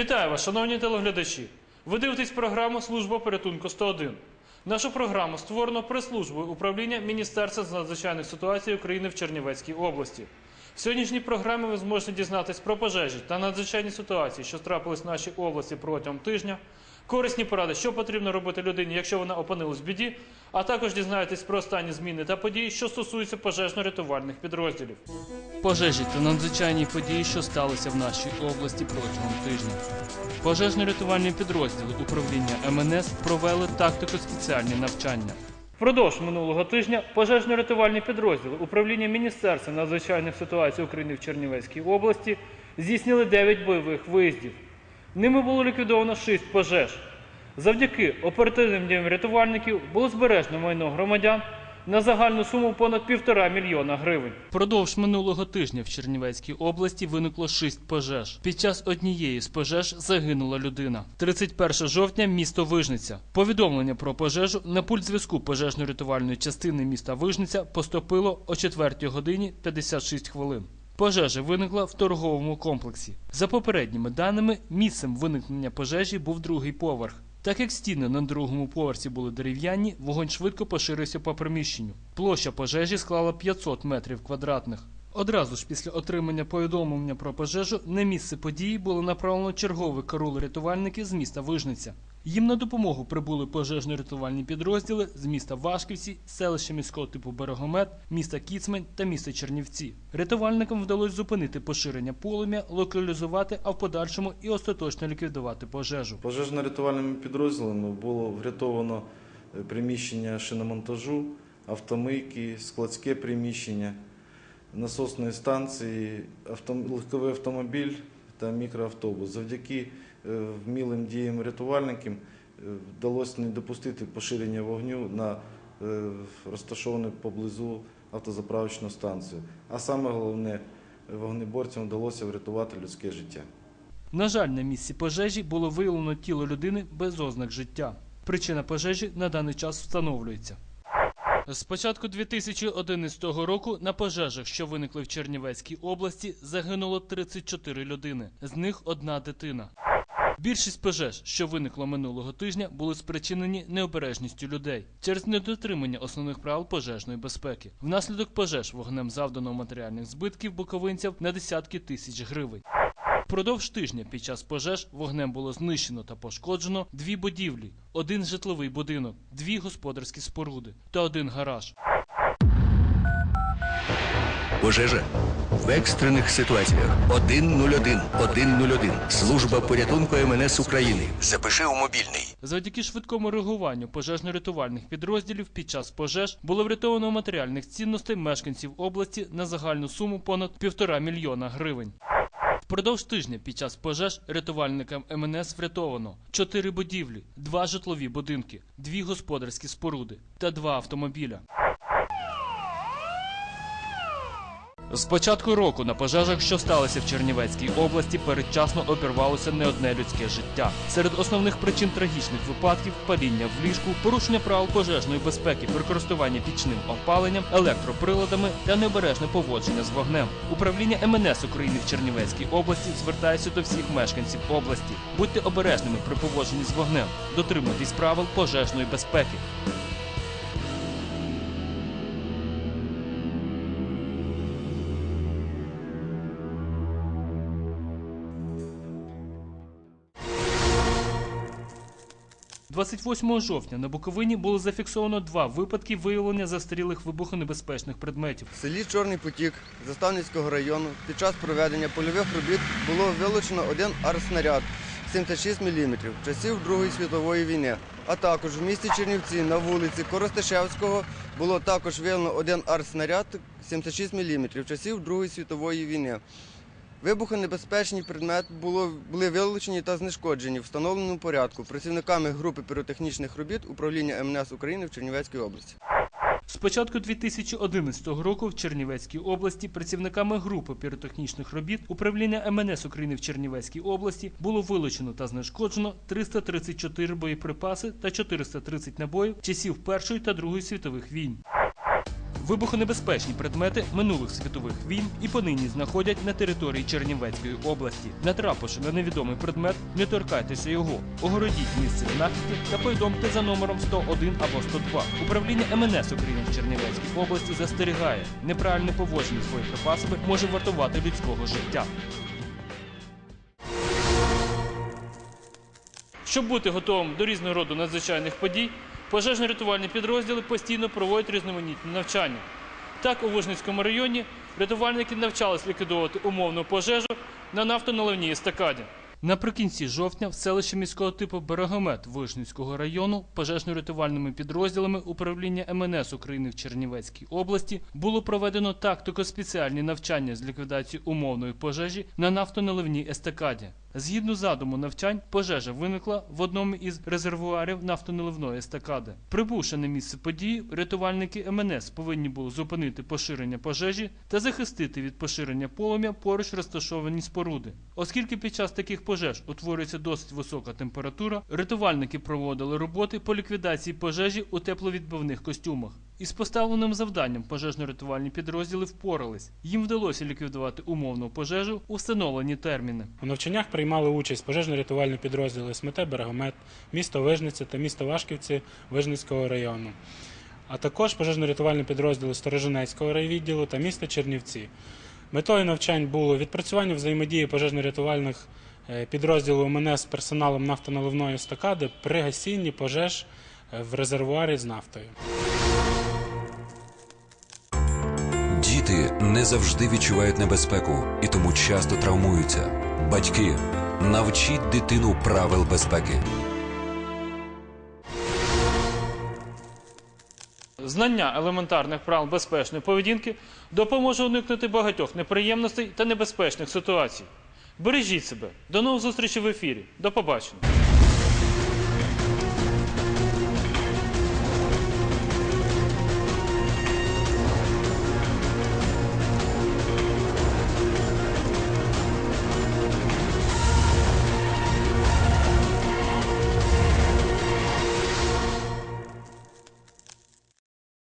Вітаю вас, шановні телеглядачі. Ви дивитесь програму Служба порятунку 101. Нашу програму створено прес-службою управління Міністерства з надзвичайних ситуацій України в Чернівецькій області. В сьогоднішній програмі ви зможете дізнатись про пожежі та надзвичайні ситуації, що трапились в нашій області протягом тижня, корисні поради, що потрібно робити людині, якщо вона опинилась в біді, а також дізнаєтесь про останні зміни та події, що стосуються пожежно-рятувальних підрозділів. Пожежі та надзвичайні події, що сталися в нашій області протягом тижня. Пожежно-рятувальні підрозділи управління МНС провели тактико-спеціальні навчання. Впродовж минулого тижня пожежно-рятувальні підрозділи управління Міністерства надзвичайних ситуацій України в Чернівецькій області здійснили 9 бойових виїздів. Ними було ліквідовано 6 пожеж. Завдяки оперативним діям рятувальників було збережено майно громадян на загальну суму понад півтора мільйона гривень. Продовж минулого тижня в Чернівецькій області виникло шість пожеж. Під час однієї з пожеж загинула людина. 31 жовтня місто Вижниця. Повідомлення про пожежу на пульт зв'язку пожежно-рятувальної частини міста Вижниця поступило о 4 годині 56 хвилин. Пожежа виникла в торговому комплексі. За попередніми даними, місцем виникнення пожежі був другий поверх. Так як стіни на другому поверсі були дерев'яні, вогонь швидко поширився по приміщенню. Площа пожежі склала 500 метрів квадратних. Одразу ж після отримання повідомлення про пожежу на місце події було направлено черговий карул рятувальники з міста Вижниця. Їм на допомогу прибули пожежно-рятувальні підрозділи з міста Вашківці, селища міського типу Берегомет, міста Кіцмань та міста Чернівці. Рятувальникам вдалося зупинити поширення полум'я, локалізувати, а в подальшому і остаточно ліквідувати пожежу. Пожежно-рятувальними підрозділами було врятовано е, приміщення шиномонтажу, автомийки, складське приміщення, насосної станції, легковий автомобіль та мікроавтобус. Завдяки вмілим діям рятувальників е, вдалося не допустити поширення вогню на е, розташовану поблизу автозаправочну станцію. А саме головне, вогнеборцям вдалося врятувати людське життя. На жаль, на місці пожежі було виявлено тіло людини без ознак життя. Причина пожежі на даний час встановлюється. З початку 2011 року на пожежах, що виникли в Чернівецькій області, загинуло 34 людини, з них одна дитина. Більшість пожеж, що виникло минулого тижня, були спричинені необережністю людей через недотримання основних правил пожежної безпеки. Внаслідок пожеж вогнем завдано матеріальних збитків буковинців на десятки тисяч гривень. Впродовж тижня під час пожеж вогнем було знищено та пошкоджено дві будівлі, один житловий будинок, дві господарські споруди та один гараж. Пожежа в екстрених ситуаціях 101 101 служба порятунку МНС України. Запиши у мобільний. Завдяки швидкому реагуванню пожежно-рятувальних підрозділів під час пожеж було врятовано матеріальних цінностей мешканців області на загальну суму понад півтора мільйона гривень. Впродовж тижня під час пожеж рятувальникам МНС врятовано чотири будівлі, два житлові будинки, дві господарські споруди та два автомобіля. З початку року на пожежах, що сталися в Чернівецькій області, передчасно обірвалося не одне людське життя. Серед основних причин трагічних випадків паління в ліжку, порушення правил пожежної безпеки при користуванні пічним опаленням, електроприладами та необережне поводження з вогнем. Управління МНС України в Чернівецькій області звертається до всіх мешканців області. Будьте обережними при поводженні з вогнем, дотримуйтесь правил пожежної безпеки. – 28 жовтня на Буковині було зафіксовано два випадки виявлення застарілих вибухонебезпечних предметів. В селі Чорний Потік Заставницького району під час проведення польових робіт було вилучено один артснаряд 76 мм часів Другої світової війни. А також в місті Чернівці на вулиці Коростишевського було також виявлено один артснаряд 76 мм часів Другої світової війни. Вибухонебезпечні предмети були вилучені та знешкоджені в встановленому порядку працівниками групи піротехнічних робіт управління МНС України в Чернівецькій області. З початку 2011 року в Чернівецькій області працівниками групи піротехнічних робіт управління МНС України в Чернівецькій області було вилучено та знешкоджено 334 боєприпаси та 430 набоїв часів Першої та Другої світових війн. Вибухонебезпечні предмети минулих світових війн і понині знаходять на території Чернівецької області. Натрапивши на невідомий предмет, не торкайтеся його. Огородіть місце знахідки та повідомте за номером 101 або 102. Управління МНС України в Чернівецькій області застерігає, неправильне поводження з боєприпасами може вартувати людського життя. Щоб бути готовим до різного роду надзвичайних подій, пожежно-рятувальні підрозділи постійно проводять різноманітні навчання. Так, у Вижницькому районі рятувальники навчались ліквідовувати умовну пожежу на нафтоналивній естакаді. Наприкінці жовтня в селищі міського типу Берегомет Вишницького району пожежно-рятувальними підрозділами управління МНС України в Чернівецькій області було проведено тактико-спеціальні навчання з ліквідації умовної пожежі на нафтоналивній естакаді. Згідно задуму навчань, пожежа виникла в одному із резервуарів нафтоналивної естакади. Прибувши на місце події, рятувальники МНС повинні були зупинити поширення пожежі та захистити від поширення полум'я поруч розташовані споруди. Оскільки під час таких пожеж утворюється досить висока температура, рятувальники проводили роботи по ліквідації пожежі у тепловідбивних костюмах. Із поставленим завданням пожежно-рятувальні підрозділи впорались. Їм вдалося ліквідувати умовну пожежу у встановлені терміни. У навчаннях приймали участь пожежно-рятувальні підрозділи СМТ Берегомет, місто Вижниця та місто Вашківці Вижницького району, а також пожежно-рятувальні підрозділи Сторожинецького райвідділу та міста Чернівці. Метою навчань було відпрацювання взаємодії пожежно-рятувальних е, підрозділів МНС з персоналом нафтоналивної стакади при гасінні пожеж е, в резервуарі з нафтою. Діти не завжди відчувають небезпеку і тому часто травмуються. Батьки, навчіть дитину правил безпеки. Знання елементарних правил безпечної поведінки допоможе уникнути багатьох неприємностей та небезпечних ситуацій. Бережіть себе. До нових зустрічей в ефірі. До побачення.